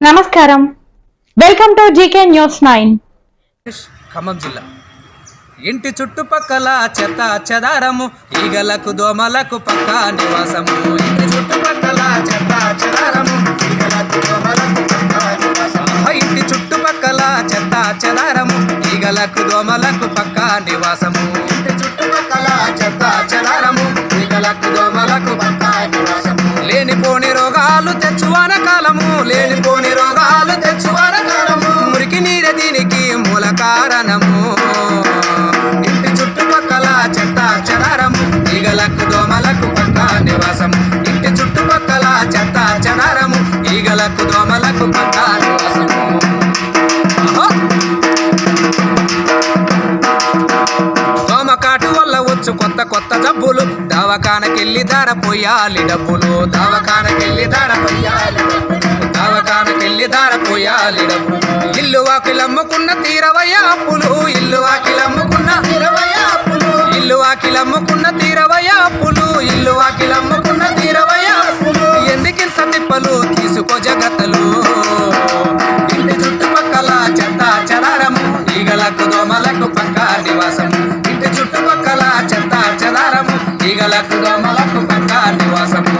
నమస్కారం. Welcome to GK news nine Khammam జిల్లా. ఇంటి చుట్టుపక్కల చెత్త చెదారము ఈగలకు దోమలకు పక్క నివాసము. ఇంటి చుట్టుపక్కల చెత్త చెదారము ఈగలకు దోమలకు నివాసము. ఇంటి చుట్టుపక్కల చెత్త చెదారము ఈగలకు దోమలకు పక్క నివాసము. ఇంటి చుట్టుపక్కల చెత్త చెదారము ఈగలకు దోమలకు పక్క నివాసము. లేనిపోని రోగాలు తెచ్చువాన ఈగలకు దోమలకు పక్క దోమకాటు వల్ల వచ్చు కొత్త కొత్త జబ్బులు. దవాఖానకెళ్ళి ధర పోయాలి డబ్బులు. దవాఖానకెళ్ళి ధర పోయాలి డబ్బులు. దవాఖానకెళ్ళి ధర పోయాలి డబ్బులు. ఇల్లు వాకిలమ్ముకున్న తీరవయ అప్పులు. ఇల్లు వాకిలమ్ముకున్న తీరవయ అప్పులు. ఇల్లు వాకిలమ్ముకున్న తీరవయ అప్పులు. ఇల్లు వాకిలమ్ముకున్న ఈగలకు దోమలకు పక్క నివాసము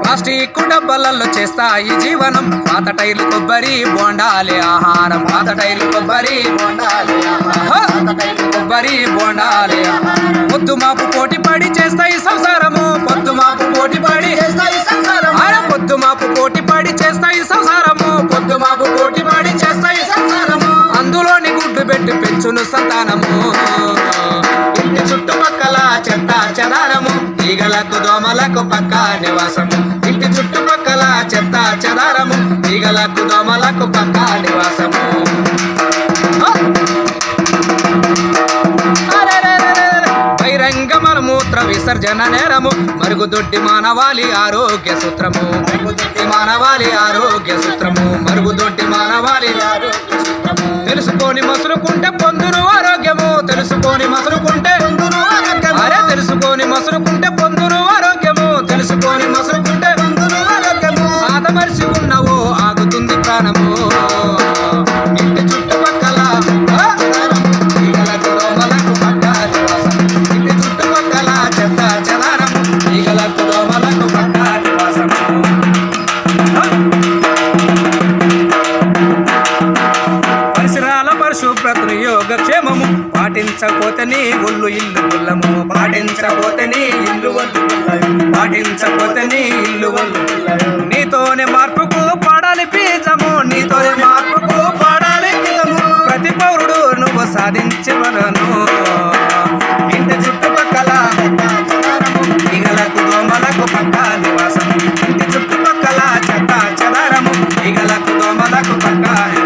ప్లాస్టిక్ డబ్బాలలో చేస్తాయి జీవనం పాత టైర్లు కొబ్బరి బోండాలి ఆహారం పాత టైర్లు కొబ్బరి బోండాలి ఆహారం. పాత టైర్లు కొబ్బరి బోండాలి ఆహారం. పొద్దు మాపు పోటీ పడి చేస్తాయి సంసారం పెట్టి సంతానము. ఇంటి చుట్టుపక్కల చెత్త చెదారము. ఈగలకు దోమలకు పక్క నివాసము. ఇంటి చుట్టుపక్కల చెత్త చెదారము. ఈగలకు దోమలకు పక్క నివాసము. బహిరంగమల మూత్ర విసర్జన నేరము. మరుగుదొడ్డి మానవాళి ఆరోగ్య సూత్రము. మరుగుదొడ్డి మానవాళి ఆరోగ్య సూత్రము. మరుగుదొడ్డి మానవాళి ఆరోగ్య ప్రాణము. చుట్టుపక్కల ఈగలకు నివాసం. చుట్టుపక్కల చెత్త చెదారము ఈగలకు దోమలకు పక్క నివాసము పరిసరాల పరిశుభ్రతను యోగక్షేమము. పాటించకపోతే నీ ఒళ్ళు ఇల్లు గుల్లము. పాటించకపోతే నీ ఇల్లు ఒళ్ళు పాటించకపోతే నీ ఇల్లు ఒళ్ళు నీతోనే మార్పు ఈగలకు దోమలకు పక్క